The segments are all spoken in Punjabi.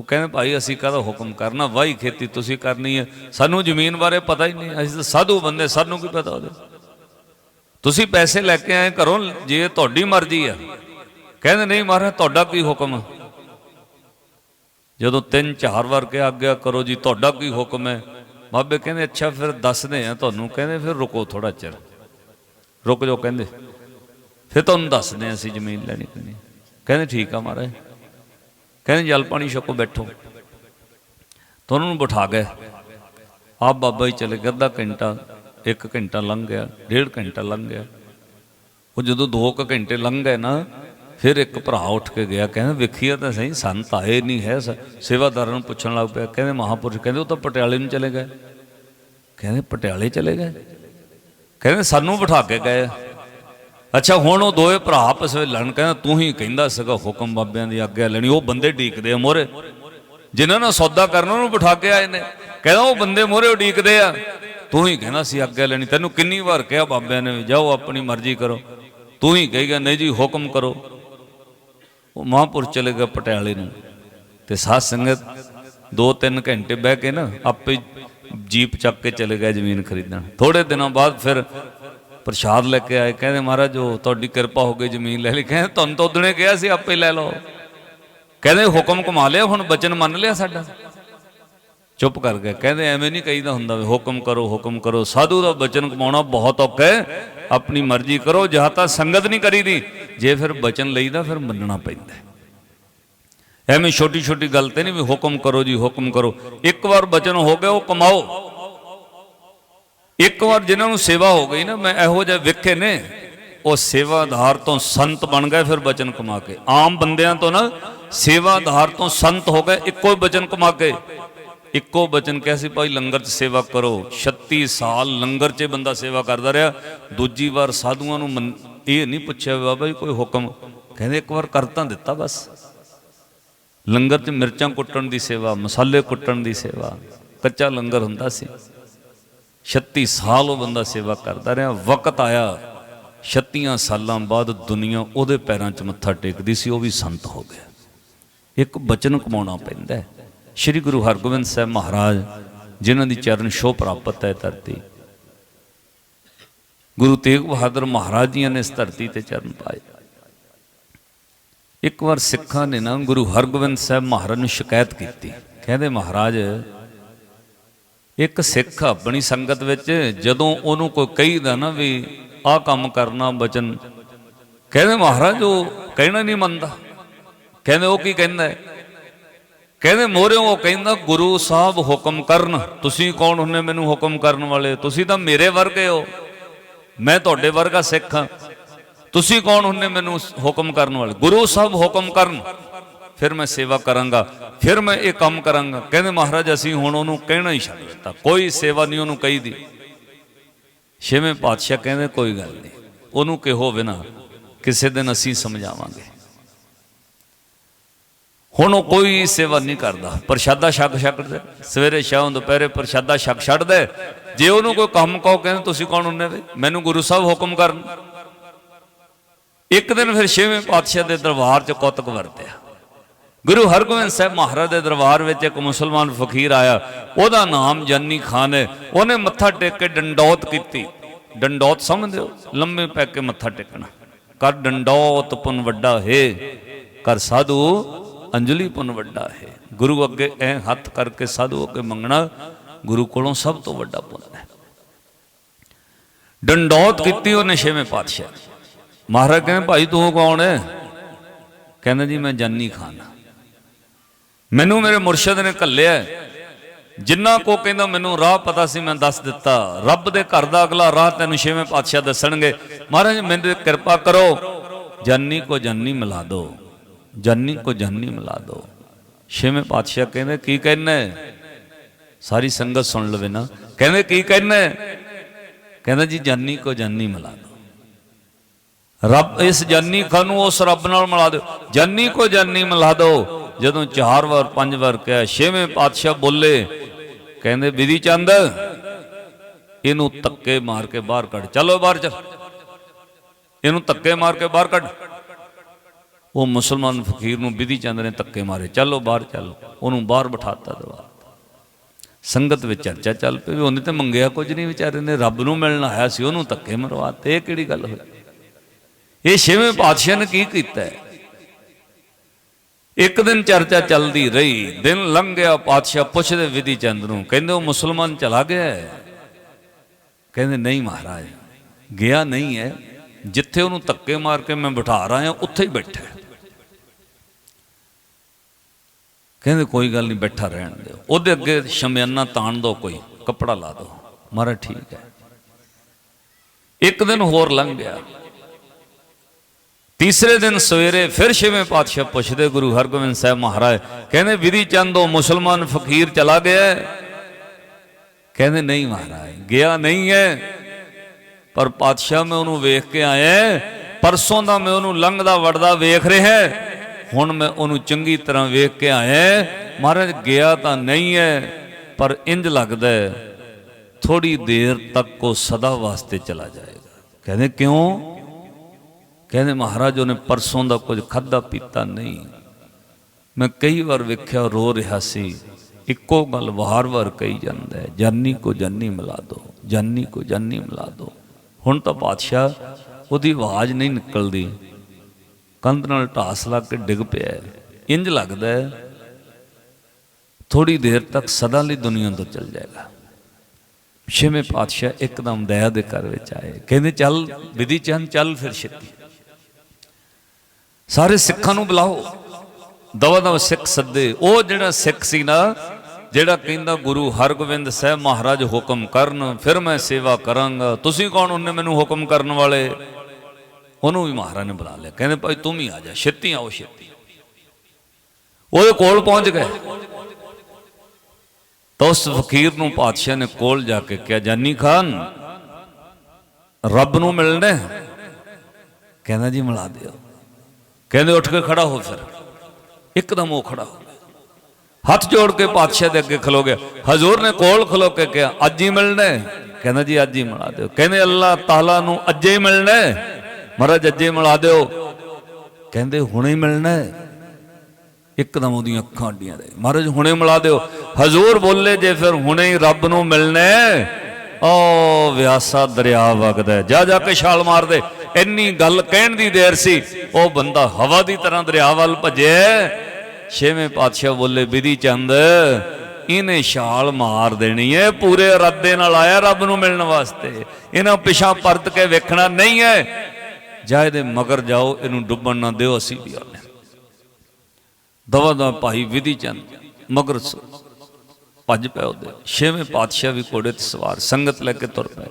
ਉਹ ਕਹਿੰਦੇ ਭਾਈ ਅਸੀਂ ਕਾਹਦਾ ਹੁਕਮ ਕਰਨਾ? ਵਾਹੀ ਖੇਤੀ ਤੁਸੀਂ ਕਰਨੀ ਹੈ। ਸਾਨੂੰ ਜ਼ਮੀਨ ਬਾਰੇ ਪਤਾ ਹੀ ਨਹੀਂ। ਅਸੀਂ ਤਾਂ ਸਾਧੂ ਬੰਦੇ, ਸਾਨੂੰ ਕੀ ਪਤਾ ਉਹਦੇ ਤੁਸੀਂ ਪੈਸੇ ਲੈ ਕੇ ਆਏ ਘਰੋਂ, ਜੇ ਤੁਹਾਡੀ ਮਰਜ਼ੀ ਆ। ਕਹਿੰਦੇ ਨਹੀਂ ਮਹਾਰਾਜ, ਤੁਹਾਡਾ ਕੀ ਹੁਕਮ? ਹੈ ਜਦੋਂ ਤਿੰਨ ਚਾਰ ਵਾਰ ਕੇ ਆਗਿਆ ਕਰੋ ਜੀ, ਤੁਹਾਡਾ ਕੀ ਹੁਕਮ ਹੈ? ਬਾਬੇ ਕਹਿੰਦੇ, ਅੱਛਾ, ਫਿਰ ਦੱਸਦੇ ਆ ਤੁਹਾਨੂੰ। ਕਹਿੰਦੇ, ਫਿਰ ਰੁਕੋ ਥੋੜਾ ਚਿਰ। ਰੁਕ ਜਾਓ, ਕਹਿੰਦੇ। ਫਿਰ ਤੁਹਾਨੂੰ ਦੱਸਦੇ ਆ ਅਸੀਂ ਜ਼ਮੀਨ ਲੈਣੀ ਕਿੰਨੀ ਕਹਿੰਦੇ, ਠੀਕ ਆ ਮਹਾਰਾਜ। ਕਹਿੰਦੇ, ਜਲ ਪਾਣੀ ਛਕੋ, ਬੈਠੋ। ਤਾਂ ਉਹਨਾਂ ਨੂੰ ਬਿਠਾ ਗਏ। ਆਪ ਬਾਬਾ ਜੀ ਚਲੇ ਗਏ, ਅੱਧਾ ਘੰਟਾ, ਇੱਕ ਘੰਟਾ ਲੰਘ ਗਿਆ, ਡੇਢ ਘੰਟਾ ਲੰਘ ਗਿਆ। ਉਹ ਜਦੋਂ ਦੋ ਕੁ ਘੰਟੇ ਲੰਘ ਗਏ ਨਾ, ਫਿਰ ਇੱਕ ਭਰਾ ਉੱਠ ਕੇ ਗਿਆ, ਕਹਿੰਦਾ ਵੇਖੀਆ ਤਾਂ ਸਹੀ, ਸੰਤ ਆਏ ਨਹੀਂ ਹੈ ਸੇਵਾਦਾਰਾਂ ਨੂੰ ਪੁੱਛਣ ਲੱਗ ਪਿਆ, ਕਹਿੰਦੇ, ਮਹਾਪੁਰਸ਼ ਕਹਿੰਦੇ, ਉਹ ਤਾਂ ਪਟਿਆਲੇ ਨੂੰ ਚਲੇ ਗਏ। ਕਹਿੰਦੇ, ਪਟਿਆਲੇ ਚਲੇ ਗਏ? ਕਹਿੰਦੇ, ਸਾਨੂੰ ਬਿਠਾ ਕੇ ਗਏ। ਅੱਛਾ, ਹੁਣ ਉਹ ਦੋਏ ਭਰਾ ਆਪਸ ਵਿੱਚ ਲੜਨ ਕਹਿੰਦਾ, ਤੂੰ ਹੀ ਕਹਿੰਦਾ ਸੀਗਾ ਹੁਕਮ ਬਾਬਿਆਂ ਦੀ ਆਗਿਆ ਲੈਣੀ, ਉਹ ਬੰਦੇ ਢੀਕਦੇ ਆ ਮੋਰੇ ਜਿਨ੍ਹਾਂ ਨਾਲ ਸੌਦਾ ਕਰਨਾ, ਉਹਨੂੰ ਬਿਠਾ ਕੇ ਆਏ ਨੇ। ਕਹਿੰਦਾ, ਉਹ ਬੰਦੇ ਮੋਰੇ ਉਡੀਕਦੇ ਆ। ਤੂੰ ਹੀ ਕਹਿੰਦਾ ਸੀ ਆਗਿਆ ਲੈਣੀ, ਤੈਨੂੰ ਕਿੰਨੀ ਵਾਰ ਕਿਹਾ ਬਾਬਿਆਂ ਨੇ ਜਾਓ, ਆਪਣੀ ਮਰਜ਼ੀ ਕਰੋ। ਤੂੰ ਹੀ ਕਹੇਗਾ, ਨਹੀਂ ਜੀ, ਹੁਕਮ ਕਰੋ। ਉਹ ਮਹਾਂਪੁਰ ਚਲੇ ਗਿਆ ਪਟਿਆਲੇ ਨੂੰ। ਤੇ ਸਾਧ ਸੰਗਤ 2-3 ਘੰਟੇ ਬਹਿ ਕੇ ਨਾ, ਆਪੇ ਜੀਪ ਚੱਕ ਕੇ ਚਲੇ ਗਏ ਜ਼ਮੀਨ ਖਰੀਦਣ। ਥੋੜੇ ਦਿਨਾਂ ਬਾਅਦ ਫਿਰ ਪ੍ਰਸ਼ਾਦ ਲੈ ਕੇ ਆਏ, ਕਹਿੰਦੇ ਮਹਾਰਾਜ ਜੋ ਤੁਹਾਡੀ ਕਿਰਪਾ ਹੋ ਗਈ ਜ਼ਮੀਨ ਲੈ ਲਈ। ਕਹਿੰਦੇ ਤੁਹਾਨੂੰ ਤਾਂ ਉਦਣੇ ਕਿਹਾ ਸੀ, ਆਪੇ ਲੈ ਲਓ। ਕਹਿੰਦੇ ਹੁਕਮ ਕਮਾ ਲਿਆ, ਹੁਣ ਬਚਨ ਮੰਨ ਲਿਆ ਸਾਡਾ। ਚੁੱਪ ਕਰ ਗਏ। ਕਹਿੰਦੇ ਐਵੇਂ ਨਹੀਂ ਕਹੀਦਾ ਹੁੰਦਾ ਵੀ ਹੁਕਮ ਕਰੋ ਹੁਕਮ ਕਰੋ। ਸਾਧੂ ਦਾ ਬਚਨ ਕਮਾਉਣਾ ਬਹੁਤ ਔਖਾ ਹੈ। ਆਪਣੀ ਮਰਜ਼ੀ ਕਰੋ, ਜਾਂ ਤਾਂ ਸੰਗਤ ਨਹੀਂ ਕਰੀਦੀ। ਜੇ ਫਿਰ ਬਚਨ ਲਈਦਾ, ਫਿਰ ਮੰਨਣਾ ਪੈਂਦਾ ਐਵੇਂ ਛੋਟੀ ਛੋਟੀ ਗੱਲ ਤੇ ਨਹੀਂ ਵੀ ਹੁਕਮ ਕਰੋ ਜੀ, ਹੁਕਮ ਕਰੋ। ਇੱਕ ਵਾਰ ਬਚਨ ਹੋ ਗਿਆ, ਉਹ ਕਮਾਓ। ਇੱਕ ਵਾਰ ਜਿਨ੍ਹਾਂ ਨੂੰ ਸੇਵਾ ਹੋ ਗਈ ਨਾ, ਮੈਂ ਇਹੋ ਜਿਹਾ ਵੇਖੇ ਨੇ, ਉਹ ਸੇਵਾਧਾਰ ਤੋਂ ਸੰਤ ਬਣ ਗਏ, ਫਿਰ ਬਚਨ ਕਮਾ ਕੇ। ਆਮ ਬੰਦਿਆਂ ਤੋਂ ਨਾ, ਸੇਵਾਧਾਰ ਤੋਂ ਸੰਤ ਹੋ ਗਏ, ਇੱਕੋ ਹੀ ਬਚਨ ਕਮਾ ਕੇ। ਇੱਕੋ ਬਚਨ ਕਿਹਾ ਸੀ, ਭਾਈ ਲੰਗਰ 'ਚ ਸੇਵਾ ਕਰੋ। 36 ਸਾਲ ਲੰਗਰ 'ਚ ਬੰਦਾ ਸੇਵਾ ਕਰਦਾ ਰਿਹਾ। ਦੂਜੀ ਵਾਰ ਸਾਧੂਆਂ ਨੂੰ ਮੰਨ- ਇਹ ਨਹੀਂ ਪੁੱਛਿਆ ਵੀ ਬਾਬਾ ਜੀ, ਕੋਈ ਹੁਕਮ? ਕਹਿੰਦੇ, ਇੱਕ ਵਾਰ ਕਰ ਤਾਂ ਦਿੱਤਾ ਬਸ। ਲੰਗਰ 'ਚ ਮਿਰਚਾਂ ਕੁੱਟਣ ਦੀ ਸੇਵਾ, ਮਸਾਲੇ ਕੁੱਟਣ ਦੀ ਸੇਵਾ, ਕੱਚਾ ਲੰਗਰ ਹੁੰਦਾ ਸੀ। 36 ਸਾਲ ਉਹ ਬੰਦਾ ਸੇਵਾ ਕਰਦਾ ਰਿਹਾ, ਵਕਤ ਆਇਆ 36 ਸਾਲਾਂ ਬਾਅਦ ਦੁਨੀਆ ਉਹਦੇ ਪੈਰਾਂ 'ਚ ਮੱਥਾ ਟੇਕਦੀ ਸੀ, ਉਹ ਵੀ ਸੰਤ ਹੋ ਗਿਆ। ਇੱਕ ਬਚਨ ਕਮਾਉਣਾ ਪੈਂਦਾ ਸ੍ਰੀ ਗੁਰੂ ਹਰਗੋਬਿੰਦ ਸਾਹਿਬ ਮਹਾਰਾਜ, ਜਿਨ੍ਹਾਂ ਦੀ ਚਰਨ ਛੋਹ ਪ੍ਰਾਪਤ ਹੈ ਧਰਤੀ, ਗੁਰੂ ਤੇਗ ਬਹਾਦਰ ਮਹਾਰਾਜ ਜੀਆਂ ਨੇ ਇਸ ਧਰਤੀ ਤੇ ਚਰਨ ਪਾਏ। ਇੱਕ ਵਾਰ ਸਿੱਖਾਂ ਨੇ ਨਾ ਗੁਰੂ ਹਰਗੋਬਿੰਦ ਸਾਹਿਬ ਮਹਾਰਾਜ ਨੂੰ ਸ਼ਿਕਾਇਤ ਕੀਤੀ। ਕਹਿੰਦੇ ਮਹਾਰਾਜ ਇੱਕ ਸਿੱਖ ਆਪਣੀ ਸੰਗਤ ਵਿੱਚ ਜਦੋਂ ਉਹਨੂੰ ਕੋਈ ਕਹੀਦਾ ਨਾ ਵੀ ਆਹ ਕੰਮ ਕਰਨਾ ਬਚਨ, ਕਹਿੰਦੇ ਮਹਾਰਾਜ ਉਹ ਕਹਿਣਾ ਨਹੀਂ ਮੰਨਦਾ। ਕਹਿੰਦੇ ਉਹ ਕੀ ਕਹਿੰਦਾ ਕਹਿੰਦੇ ਮੋਰਿਓ ਉਹ ਕਹਿੰਦਾ, ਗੁਰੂ ਸਾਹਿਬ ਹੁਕਮ ਕਰਨ, ਤੁਸੀਂ ਕੌਣ ਹੁੰਨੇ ਮੈਨੂੰ ਹੁਕਮ ਕਰਨ ਵਾਲੇ? ਤੁਸੀਂ ਤਾਂ ਮੇਰੇ ਵਰਗੇ ਹੋ। ਮੈਂ ਤੁਹਾਡੇ ਵਰਗਾ ਸਿੱਖ ਹਾਂ। ਤੁਸੀਂ ਕੌਣ ਹੁੰਨੇ ਮੈਨੂੰ ਹੁਕਮ ਕਰਨ ਵਾਲੇ? ਗੁਰੂ ਸਾਹਿਬ ਹੁਕਮ ਕਰਨ। ਫਿਰ ਮੈਂ ਸੇਵਾ ਕਰਾਂਗਾ, ਫਿਰ ਮੈਂ ਇਹ ਕੰਮ ਕਰਾਂਗਾ। ਕਹਿੰਦੇ ਮਹਾਰਾਜ, ਅਸੀਂ ਹੁਣ ਉਹਨੂੰ ਕਹਿਣਾ ਹੀ ਛੱਡ ਦਿੱਤਾ। ਕੋਈ ਸੇਵਾ ਨਹੀਂ ਉਹਨੂੰ ਕਹੀਦੀ। ਛੇਵੇਂ ਪਾਤਸ਼ਾਹ ਕਹਿੰਦੇ, ਕੋਈ ਗੱਲ ਨਹੀਂ। ਉਹਨੂੰ ਕਿਹੋ ਬਿਨਾ ਕਿਸੇ ਦਿਨ ਅਸੀਂ ਸਮਝਾਵਾਂਗੇ। ਹੁਣ ਉਹ ਕੋਈ ਸੇਵਾ ਨਹੀਂ ਕਰਦਾ। ਪ੍ਰਸ਼ਾਦਾ ਛਕ ਛਕਦਾ ਸਵੇਰੇ ਸ਼ਾਮ ਦੁਪਹਿਰੇ ਪ੍ਰਸ਼ਾਦਾ ਛਕ ਛੱਡਦਾ ਜੇ ਉਹਨੂੰ ਕੋਈ ਕੰਮ ਕਹੋ, ਕਹਿੰਦੇ, ਤੁਸੀਂ ਕੌਣ ਹੁੰਨੇ ਵੇ? ਮੈਨੂੰ ਗੁਰੂ ਸਾਹਿਬ ਹੁਕਮ ਕਰਨ। ਇੱਕ ਦਿਨ ਫਿਰ ਛੇਵੇਂ ਪਾਤਸ਼ਾਹ ਦੇ ਦਰਬਾਰ 'ਚ ਕੌਤਕ ਵਰਤਿਆ। ਗੁਰੂ ਹਰਗੋਬਿੰਦ ਸਾਹਿਬ ਮਹਾਰਾਜ ਦੇ ਦਰਬਾਰ ਵਿੱਚ ਇੱਕ ਮੁਸਲਮਾਨ ਫਕੀਰ ਆਇਆ। ਉਹਦਾ ਨਾਮ ਜਾਨੀ ਖਾਨ ਹੈ। ਉਹਨੇ ਮੱਥਾ ਟੇਕ ਕੇ ਡੰਡੌਤ ਕੀਤੀ। ਡੰਡੌਤ ਸਮਝਦੇ ਹੋ ਲੰਮੇ ਪੈ ਕੇ ਮੱਥਾ ਟੇਕਣਾ। ਕਰ ਡੰਡੌਤ ਪੁੰਨ ਵੱਡਾ ਹੈ। ਕਰ ਸਾਧੂ ਅੰਜਲੀ ਪੁੰਨ ਵੱਡਾ ਹੈ। ਗੁਰੂ ਅੱਗੇ ਐ ਹੱਥ ਕਰਕੇ ਸਾਧੂ ਅੱਗੇ ਮੰਗਣਾ, ਗੁਰੂ ਕੋਲੋਂ ਸਭ ਤੋਂ ਵੱਡਾ ਪੁੰਨ ਹੈ। ਡੰਡੌਤ ਕੀਤੀ ਉਹਨੇ ਛੇਵੇਂ ਪਾਤਸ਼ਾਹ। ਮਹਾਰਾਜ ਕਹਿੰਦੇ, ਭਾਈ ਤੂੰ ਕੌਣ ਹੈ? ਕਹਿੰਦਾ, ਜੀ ਮੈਂ ਜਾਨੀ ਖਾਨ ਹਾਂ। ਮੈਨੂੰ ਮੇਰੇ ਮੁਰਸ਼ਿਦ ਨੇ ਘੱਲਿਆ। ਜਿੰਨਾ ਕੋ ਕਹਿੰਦਾ ਮੈਨੂੰ ਰਾਹ ਪਤਾ ਸੀ, ਮੈਂ ਦੱਸ ਦਿੱਤਾ। ਰੱਬ ਦੇ ਘਰ ਦਾ ਅਗਲਾ ਰਾਹ ਤੈਨੂੰ ਛੇਵੇਂ ਪਾਤਸ਼ਾਹ ਦੱਸਣਗੇ। ਮਹਾਰਾਜ, ਮੈਨੂੰ ਕਿਰਪਾ ਕਰੋ। ਜਾਨੀ ਕੋ ਜਾਨੀ ਮਿਲਾ ਦੋ। ਜਾਨੀ ਕੋ ਜਾਨੀ ਮਿਲਾ ਦੋ। ਛੇਵੇਂ ਪਾਤਸ਼ਾਹ ਕਹਿੰਦੇ, ਕੀ ਕਹਿਣਾ ਸਾਰੀ ਸੰਗਤ ਸੁਣ ਲਵੇ ਨਾ। ਕਹਿੰਦੇ, ਕੀ ਕਹਿਣਾ ਕਹਿੰਦਾ ਜੀ, ਜਾਨੀ ਕੋ ਜਾਨੀ ਮਿਲਾ ਦੋ। ਰੱਬ ਇਸ ਜਾਨੀ ਖਾਨ ਨੂੰ ਉਸ ਰੱਬ ਨਾਲ ਮਿਲਾ ਦਿਓ। ਜਾਨੀ ਕੋ ਜਾਨੀ ਮਿਲਾ ਦਿਓ ਜਦੋਂ ਚਾਰ ਵਾਰ, ਪੰਜ ਵਾਰ ਕਿਹਾ, ਛੇਵੇਂ ਪਾਤਸ਼ਾਹ ਬੋਲੇ, ਕਹਿੰਦੇ, ਵਿਧੀ ਚੰਦ, ਇਹਨੂੰ ਧੱਕੇ ਮਾਰ ਕੇ ਬਾਹਰ ਕੱਢ। ਚਲੋ ਬਾਹਰ ਚੱਲ। ਇਹਨੂੰ ਧੱਕੇ ਮਾਰ ਕੇ ਬਾਹਰ ਕੱਢ। ਉਹ ਮੁਸਲਮਾਨ ਫਕੀਰ ਨੂੰ ਵਿਧੀ ਚੰਦ ਨੇ ਧੱਕੇ ਮਾਰੇ। ਚੱਲੋ ਬਾਹਰ ਚੱਲ। ਉਹਨੂੰ ਬਾਹਰ ਬਿਠਾਤਾ ਦਵਾ। ਸੰਗਤ ਵਿੱਚ ਚਰਚਾ ਚੱਲ ਪਈ। ਵੀ ਉਹਨੇ ਤੇ ਮੰਗਿਆ ਕੁਝ ਨਹੀਂ ਵਿਚਾਰੇ ਨੇ। ਰੱਬ ਨੂੰ ਮਿਲਣ ਆਇਆ ਸੀ। ਉਹਨੂੰ ਧੱਕੇ ਮਰਵਾਤੇ ਇਹ ਕਿਹੜੀ ਗੱਲ ਹੋਈ? ਇਹ ਛੇਵੇਂ ਪਾਤਸ਼ਾਹ ਨੇ ਕੀ ਕੀਤਾ ਹੈ? ਇੱਕ ਦਿਨ ਚਰਚਾ ਚੱਲਦੀ ਰਹੀ, ਦਿਨ ਲੰਘ ਗਿਆ ਪਾਤਸ਼ਾਹ ਪੁੱਛਦੇ ਵਿਧੀ ਚੰਦ ਨੂੰ, ਕਹਿੰਦੇ ਉਹ ਮੁਸਲਮਾਨ ਚਲਾ ਗਿਆ ਹੈ? ਕਹਿੰਦੇ ਨਹੀਂ ਮਹਾਰਾਜ, ਗਿਆ ਨਹੀਂ ਹੈ। ਜਿੱਥੇ ਉਹਨੂੰ ਧੱਕੇ ਮਾਰ ਕੇ ਮੈਂ ਬਿਠਾ ਰਹਾ ਉੱਥੇ ਹੀ ਬੈਠਾ ਕਹਿੰਦੇ ਕੋਈ ਗੱਲ ਨਹੀਂ, ਬੈਠਾ ਰਹਿਣ ਦਿਓ। ਉਹਦੇ ਅੱਗੇ ਸ਼ਮਿਆਨਾ ਤਾਣ ਦੋ ਕੋਈ, ਕੱਪੜਾ ਲਾ ਦੋ ਮਹਾਰਾਜ ਠੀਕ ਹੈ। ਇੱਕ ਦਿਨ ਹੋਰ ਲੰਘ ਗਿਆ। ਤੀਸਰੇ ਦਿਨ ਸਵੇਰੇ ਫਿਰ ਛੇਵੇਂ ਪਾਤਸ਼ਾਹ ਪੁੱਛਦੇ ਗੁਰੂ ਹਰਗੋਬਿੰਦ ਸਾਹਿਬ ਮਹਾਰਾਜ, ਕਹਿੰਦੇ, ਵਿਧੀ ਚੰਦ, ਉਹ ਮੁਸਲਮਾਨ ਫਕੀਰ ਚਲਾ ਗਿਆ ਕਹਿੰਦੇ, ਨਹੀਂ ਮਹਾਰਾਜ, ਗਿਆ ਨਹੀਂ ਹੈ। ਪਰ ਪਾਤਸ਼ਾਹ, ਮੈਂ ਉਹਨੂੰ ਵੇਖ ਕੇ ਆਇਆ ਪਰਸੋਂ ਦਾ ਮੈਂ ਉਹਨੂੰ ਲੰਘਦਾ ਵੜਦਾ ਵੇਖ ਰਿਹਾ ਹੁਣ ਮੈਂ ਉਹਨੂੰ ਚੰਗੀ ਤਰ੍ਹਾਂ ਵੇਖ ਕੇ ਆਇਆ ਮਹਾਰਾਜ, ਗਿਆ ਤਾਂ ਨਹੀਂ ਹੈ, ਪਰ ਇੰਜ ਲੱਗਦਾ ਹੈ ਥੋੜੀ ਦੇਰ ਤੱਕ ਉਹ ਸਦਾ ਵਾਸਤੇ ਚਲਾ ਜਾਏਗਾ। ਕਹਿੰਦੇ, ਕਿਉਂ? ਕਹਿੰਦੇ ਮਹਾਰਾਜ, ਉਹਨੇ ਪਰਸੋਂ ਦਾ ਕੁਝ ਖਾਦਾ ਪੀਤਾ ਨਹੀਂ। ਮੈਂ ਕਈ ਵਾਰ ਵੇਖਿਆ, ਰੋ ਰਿਹਾ ਸੀ। ਇੱਕੋ ਗੱਲ ਵਾਰ-ਵਾਰ ਕਹੀ ਜਾਂਦਾ ਹੈ, ਜਾਨੀ ਕੋ ਜਾਨੀ ਮਿਲਾ ਦੋ, ਜਾਨੀ ਕੋ ਜਾਨੀ ਮਿਲਾ ਦੋ। ਹੁਣ ਤਾਂ ਬਾਦਸ਼ਾਹ, ਉਹਦੀ ਆਵਾਜ਼ ਨਹੀਂ ਨਿਕਲਦੀ। ਕੰਧ ਨਾਲ ਢਾਸ ਲੱਗ ਕੇ ਡਿੱਗ ਪਿਆ ਹੈ। ਇੰਜ ਲੱਗਦਾ ਹੈ ਥੋੜੀ ਦੇਰ ਤੱਕ ਸਦਾ ਲਈ ਦੁਨੀਆ ਤੋਂ ਚਲ ਜਾਏਗਾ। ਛੇਵੇਂ ਪਾਤਸ਼ਾਹ ਇੱਕਦਮ ਦਇਆ ਦੇ ਘਰ ਵਿੱਚ ਆਏ। ਕਹਿੰਦੇ, ਚੱਲ, ਵਿਧੀ ਚੰਦ ਚੱਲ ਫਿਰ ਛੇਤੀ। ਸਾਰੇ ਸਿੱਖਾਂ ਨੂੰ ਬੁਲਾਓ। ਦਵਾ ਦਵਾ ਸਿੱਖ ਸੱਦੇ। ਉਹ ਜਿਹੜਾ ਸਿੱਖ ਸੀ ਨਾ, ਜਿਹੜਾ ਕਹਿੰਦਾ ਗੁਰੂ ਹਰਗੋਬਿੰਦ ਸਾਹਿਬ ਮਹਾਰਾਜ ਹੁਕਮ ਕਰਨ, ਫਿਰ ਮੈਂ ਸੇਵਾ ਕਰਾਂਗਾ। ਤੁਸੀਂ ਕੌਣ ਉਹਨੇ ਮੈਨੂੰ ਹੁਕਮ ਕਰਨ ਵਾਲੇ? ਉਹਨੂੰ ਵੀ ਮਹਾਰਾਜ ਨੇ ਬੁਲਾ ਲਿਆ। ਕਹਿੰਦੇ, ਭਾਈ ਤੂੰ ਵੀ ਆ ਜਾ, ਛੇਤੀ ਆਓ, ਛੇਤੀ ਉਹਦੇ ਕੋਲ ਪਹੁੰਚ ਗਏ। ਤਾਂ ਉਸ ਫਕੀਰ ਨੂੰ ਪਾਤਸ਼ਾਹ ਨੇ ਕੋਲ ਜਾ ਕੇ ਕਿਹਾ, ਜਾਨੀ ਖਾਨ, ਰੱਬ ਨੂੰ ਮਿਲਣਾ ਕਹਿੰਦਾ, ਜੀ, ਮਿਲਾ ਦਿਓ। ਕਹਿੰਦੇ ਉੱਠ ਕੇ ਖੜਾ ਹੋ ਫਿਰ। ਇੱਕਦਮ ਉਹ ਖੜਾ ਹੋ ਹੱਥ ਜੋੜ ਕੇ ਪਾਤਸ਼ਾਹ ਦੇ ਅੱਗੇ ਖਲੋ ਗਿਆ। ਹਜ਼ੂਰ ਨੇ ਕੋਲ ਖਲੋ ਕੇ ਕਿਹਾ, ਅੱਜ ਹੀ ਮਿਲਣਾ ਕਹਿੰਦਾ ਜੀ, ਅੱਜ ਹੀ ਮਿਲਾ ਦਿਓ। ਕਹਿੰਦੇ ਅੱਲਾਹ ਤਾਲਾ ਨੂੰ ਅੱਜੇ ਹੀ ਮਿਲਣਾ ਹੈ? ਮਹਾਰਾਜ, ਅੱਜੇ ਮਿਲਾ ਦਿਓ। ਕਹਿੰਦੇ ਹੁਣੇ ਹੀ ਮਿਲਣਾ ਹੈ। ਇੱਕਦਮ ਉਹਦੀਆਂ ਅੱਖਾਂ ਅੱਡੀਆਂ ਰਹੇ ਮਹਾਰਾਜ, ਹੁਣੇ ਮਿਲਾ ਦਿਓ। ਹਜ਼ੂਰ ਬੋਲੇ ਜੇ ਫਿਰ ਹੁਣੇ ਹੀ ਰੱਬ ਨੂੰ ਮਿਲਣਾ ਓ ਵਿਆਸਾ ਦਰਿਆ ਵਗਦਾ ਜਾ ਜਾ ਕੇ ਛਾਲ ਮਾਰ ਦੇ। ਇੰਨੀ ਗੱਲ ਕਹਿਣ ਦੀ ਦੇਰ ਸੀ, ਉਹ ਬੰਦਾ ਹਵਾ ਦੀ ਤਰ੍ਹਾਂ ਦਰਿਆ ਵੱਲ ਭੱਜਿਆ। ਛੇਵੇਂ ਪਾਤਸ਼ਾਹ ਬੋਲੇ, ਵਿਧੀ ਚੰਦ, ਇਹਨੇ ਛਾਲ ਮਾਰ ਦੇਣੀ ਹੈ ਪੂਰੇ ਇਰਾਦੇ ਨਾਲ ਆਇਆ ਰੱਬ ਨੂੰ ਮਿਲਣ ਵਾਸਤੇ। ਇਹਨਾਂ ਪਿਛਾਂ ਪਰਤ ਕੇ ਵੇਖਣਾ ਨਹੀਂ ਹੈ ਜਾ ਇਹਦੇ ਮਗਰ ਜਾਓ, ਇਹਨੂੰ ਡੁੱਬਣ ਨਾ ਦਿਓ, ਅਸੀਂ ਵੀ ਆਉਂਦੇ ਦਵਾ ਦਾ ਭਾਈ ਵਿਧੀ ਚੰਦ, ਮਗਰ ਭੱਜ ਪਿਆ ਉਹਦੇ। ਛੇਵੇਂ ਪਾਤਸ਼ਾਹ ਵੀ ਘੋੜੇ ਤੇ ਸਵਾਰ, ਸੰਗਤ ਲੈ ਕੇ ਤੁਰ ਪਏ।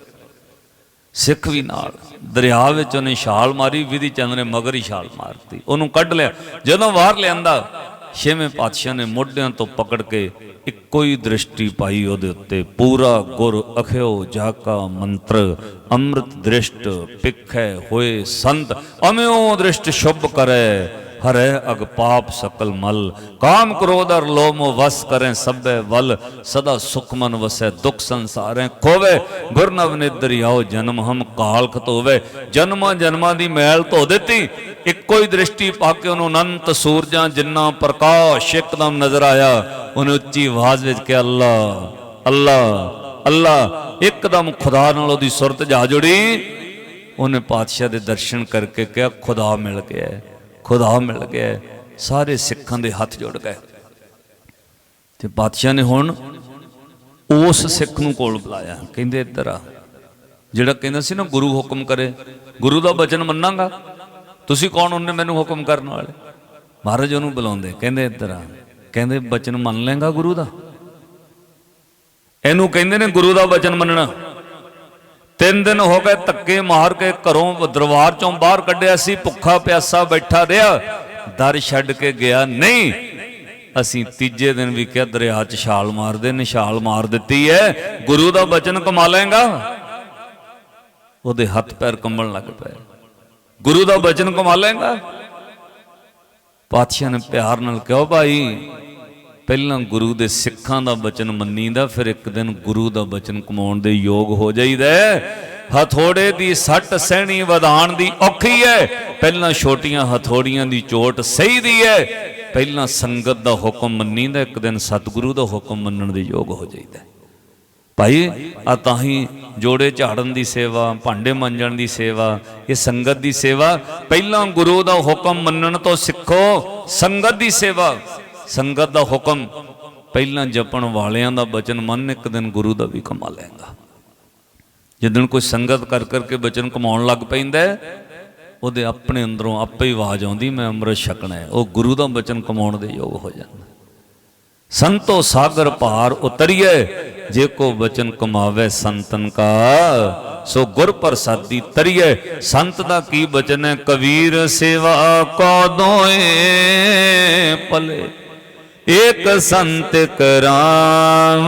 ਸਿੱਖ ਵੀ ਨਾਲ। ਦਰਿਆ ਵਿੱਚ ਉਹਨੇ ਛਾਲ ਮਾਰੀ, ਵਿਧੀ ਚੰਦ ਨੇ ਮਗਰ ਹੀ ਛਾਲ ਮਾਰਤੀ। ਉਹਨੂੰ ਕੱਢ ਲਿਆ। ਜਦੋਂ ਬਾਹਰ ਲਿਆਂਦਾ, ਛੇਵੇਂ ਪਾਤਸ਼ਾਹ ਨੇ ਮੋਢਿਆਂ ਤੋਂ ਪਕੜ ਕੇ ਇੱਕੋ ਹੀ ਦ੍ਰਿਸ਼ਟੀ ਪਾਈ ਉਹਦੇ ਉੱਤੇ। ਪੂਰਾ ਗੁਰ ਅਖਿਓ ਜਾਕਾ ਮੰਤਰ, ਅੰਮ੍ਰਿਤ ਦ੍ਰਿਸ਼ਟ ਪਿਖੈ ਹੋਏ ਸੰਤ। ਅਮਿਓ ਦ੍ਰਿਸ਼ਟ ਸ਼ੁਭ ਕਰੈ ਹਰੇ ਅਗ ਪਾਪ ਸਕਲ ਮਲ। ਕਾਮ ਕ੍ਰੋਧ ਅਰ ਲੋਭ ਵਸ ਕਰੈ ਸਭੈ ਵਲ। ਸਦਾ ਸੁਖ ਵਸੈ, ਦੁਖ ਸੰਸਾਰੈ ਖੋਵੇ। ਗੁਰ ਨਿਦਰਿਆਓ ਜਨਮ, ਹਮ ਕਾਲ ਖਤੋਵੇ। ਜਨਮਾਂ ਜਨਮਾਂ ਦੀ ਮੈਲ ਧੋ ਦਿੱਤੀ। ਇੱਕੋ ਹੀ ਦ੍ਰਿਸ਼ਟੀ ਪਾ ਕੇ ਉਹਨੂੰ ਅਨੰਤ ਸੂਰਜਾਂ ਜਿੰਨਾ ਪ੍ਰਕਾਸ਼ ਇੱਕਦਮ ਨਜ਼ਰ ਆਇਆ, ਉਹਨੇ ਉੱਚੀ ਆਵਾਜ਼ ਵਿੱਚ ਕਿਹਾ, ਅੱਲਾ ਅੱਲਾ ਅੱਲਾ। ਇੱਕਦਮ ਖੁਦਾ ਨਾਲ ਉਹਦੀ ਸੁਰਤ ਜਾ ਜੁੜੀ। ਉਹਨੇ ਪਾਤਸ਼ਾਹ ਦੇ ਦਰਸ਼ਨ ਕਰਕੇ ਕਿਹਾ, ਖੁਦਾ ਮਿਲ ਗਿਆ ਖੁਦਾ ਮਿਲ ਗਿਆ। ਸਾਰੇ ਸਿੱਖਾਂ ਦੇ ਹੱਥ ਜੁੜ ਗਏ। ਤੇ ਬਾਦਸ਼ਾਹ ਨੇ ਹੁਣ ਉਸ ਸਿੱਖ ਨੂੰ ਕੋਲ ਬੁਲਾਇਆ। ਕਹਿੰਦੇ, ਇੱਧਰ ਆ। ਜਿਹੜਾ ਕਹਿੰਦਾ ਸੀ ਨਾ, ਗੁਰੂ ਹੁਕਮ ਕਰੇ। ਗੁਰੂ ਦਾ ਬਚਨ ਮੰਨਾਂਗਾ। ਤੁਸੀਂ ਕੌਣ? ਉਹਨੇ ਮੈਨੂੰ ਹੁਕਮ ਕਰਨ ਵਾਲੇ। ਮਹਾਰਾਜ ਉਹਨੂੰ ਬੁਲਾਉਂਦੇ, ਕਹਿੰਦੇ, ਇੱਧਰ ਆ। ਕਹਿੰਦੇ, ਬਚਨ ਮੰਨ ਲੇਗਾ ਗੁਰੂ ਦਾ? ਇਹਨੂੰ ਕਹਿੰਦੇ ਨੇ, ਗੁਰੂ ਦਾ ਬਚਨ ਮੰਨਣਾ। ਤਿੰਨ ਦਿਨ ਹੋ ਗਏ ਧੱਕੇ ਮਾਰ ਕੇ ਘਰੋਂ ਦਰਬਾਰ ਚੋਂ ਬਾਹਰ ਕੱਢਿਆ ਸੀ, ਭੁੱਖਾ ਪਿਆਸਾ ਬੈਠਾ ਰਿਹਾ। ਦਰ ਛੱਡ ਕੇ ਗਿਆ ਨਹੀਂ। ਅਸੀਂ ਤੀਜੇ ਦਿਨ ਵੀ ਕਿਹਾ, ਦਰਿਆ 'ਚ ਛਾਲ ਮਾਰਦੇ ਨੇ ਛਾਲ ਮਾਰ ਦਿੱਤੀ ਹੈ। ਗੁਰੂ ਦਾ ਬਚਨ ਕਮਾ ਲੇਗਾ ਉਹਦੇ ਹੱਥ ਪੈਰ ਕੰਬਣ ਲੱਗ ਪਏ। ਗੁਰੂ ਦਾ ਬਚਨ ਕਮਾ ਲੇਗਾ ਪਾਤਸ਼ਾਹ ਨੇ ਪਿਆਰ ਨਾਲ ਕਿਹਾ, ਭਾਈ ਪਹਿਲਾਂ ਗੁਰੂ ਦੇ ਸਿੱਖਾਂ ਦਾ ਬਚਨ ਮੰਨੀਦਾ, ਫਿਰ ਇੱਕ ਦਿਨ ਗੁਰੂ ਦਾ ਬਚਨ ਕਮਾਉਣ ਦੇ ਯੋਗ ਹੋ ਜਾਈਦਾ ਹੈ। ਹਥੋੜੇ ਦੀ ਸੱਟ ਸਹਿਣੀ ਵਧਾਣ ਦੀ ਔਖੀ ਹੈ। ਪਹਿਲਾਂ ਛੋਟੀਆਂ ਹਥੋੜੀਆਂ ਦੀ ਚੋਟ ਸਹੀ ਦੀ ਹੈ। ਪਹਿਲਾਂ ਸੰਗਤ ਦਾ ਹੁਕਮ ਮੰਨੀਦਾ, ਇੱਕ ਦਿਨ ਸਤਿਗੁਰੂ ਦਾ ਹੁਕਮ ਮੰਨਣ ਦੇ ਯੋਗ ਹੋ ਜਾਈਦਾ ਭਾਈ, ਆ ਤਾਂ ਹੀ ਜੋੜੇ ਝਾੜਨ ਦੀ ਸੇਵਾ, ਭਾਂਡੇ ਮੰਜਣ ਦੀ ਸੇਵਾ, ਇਹ ਸੰਗਤ ਦੀ ਸੇਵਾ। ਪਹਿਲਾਂ ਗੁਰੂ ਦਾ ਹੁਕਮ ਮੰਨਣ ਤੋਂ ਸਿੱਖੋ, ਸੰਗਤ ਦੀ ਸੇਵਾ। ਸੰਗਤ ਦਾ ਹੁਕਮ, ਪਹਿਲਾਂ ਜਪਣ ਵਾਲਿਆਂ ਦਾ ਬਚਨ ਮੰਨ ਇੱਕ ਦਿਨ ਗੁਰੂ ਦਾ ਵੀ ਕਮਾ ਲੈਂਗਾ ਜਿੱਦਣ ਕੋਈ ਸੰਗਤ ਕਰ ਕਰਕੇ ਬਚਨ ਕਮਾਉਣ ਲੱਗ ਪੈਂਦਾ ਉਹਦੇ ਆਪਣੇ ਅੰਦਰੋਂ ਆਪੇ ਹੀ ਆਵਾਜ਼ ਆਉਂਦੀ, ਮੈਂ ਅੰਮ੍ਰਿਤ ਛਕਣਾ ਹੈ। ਉਹ ਗੁਰੂ ਦਾ ਬਚਨ ਕਮਾਉਣ ਦੇ ਯੋਗ ਹੋ ਜਾਂਦਾ। ਸੰਤੋ ਸਾਗਰ ਭਾਰ ਉਤਰੀਏ, ਜੇ ਕੋ ਬਚਨ ਕਮਾਵੇ ਸੰਤਨ ਕਾ, ਸੋ ਗੁਰ ਪ੍ਰਸਾਦੀ ਤਰੀਏ। ਸੰਤ ਦਾ ਕੀ ਬਚਨ ਹੈ? ਕਬੀਰ ਸੇਵਾ ਕੋ ਦੋਏ ਪਲੇ ਏਕ ਸੰਤ ਕਰਾਮ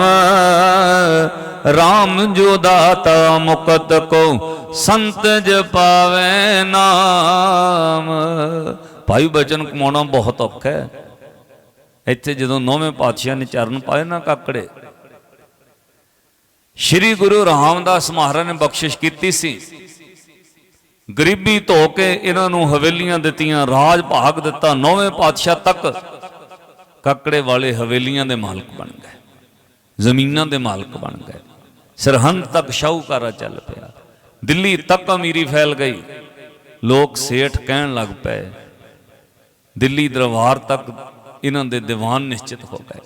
RAM ਜੋ ਦਾਤਾ ਮੁਕਤ ਕੋ, ਸੰਤ ਜਪਾਵੇ ਨਾਮ। ਭਾਈ ਬਚਨ ਕਮਾਉਣਾ ਬਹੁਤ ਔਖਾ ਹੈ। ਇੱਥੇ ਜਦੋਂ ਨੌਵੇਂ ਪਾਤਸ਼ਾਹ ਨੇ ਚਰਨ ਪਾਏ ਨਾ ਕਾਕੜੇ, ਸ਼੍ਰੀ ਗੁਰੂ ਰਾਮਦਾਸ ਮਹਾਰਾਜ ਨੇ ਬਖਸ਼ਿਸ਼ ਕੀਤੀ ਸੀ। ਗਰੀਬੀ ਧੋ ਕੇ ਇਹਨਾਂ ਨੂੰ ਹਵੇਲੀਆਂ ਦਿੱਤੀਆਂ, ਰਾਜ ਭਾਗ ਦਿੱਤਾ, ਨੌਵੇਂ ਪਾਤਸ਼ਾਹ ਤੱਕ ਕਾਕੜੇ ਵਾਲੇ ਹਵੇਲੀਆਂ ਦੇ ਮਾਲਕ ਬਣ ਗਏ, ਜ਼ਮੀਨਾਂ ਦੇ ਮਾਲਕ ਬਣ ਗਏ। ਸਰਹੰਦ ਤੱਕ ਸ਼ਾਹੂਕਾਰਾ ਚੱਲ ਪਿਆ। ਦਿੱਲੀ ਤੱਕ ਅਮੀਰੀ ਫੈਲ ਗਈ। ਲੋਕ ਸੇਠ ਕਹਿਣ ਲੱਗ ਪਏ, ਦਿੱਲੀ ਦਰਬਾਰ ਤੱਕ ਇਹਨਾਂ ਦੇ ਦੀਵਾਨ ਨਿਸ਼ਚਿਤ ਹੋ ਗਏ।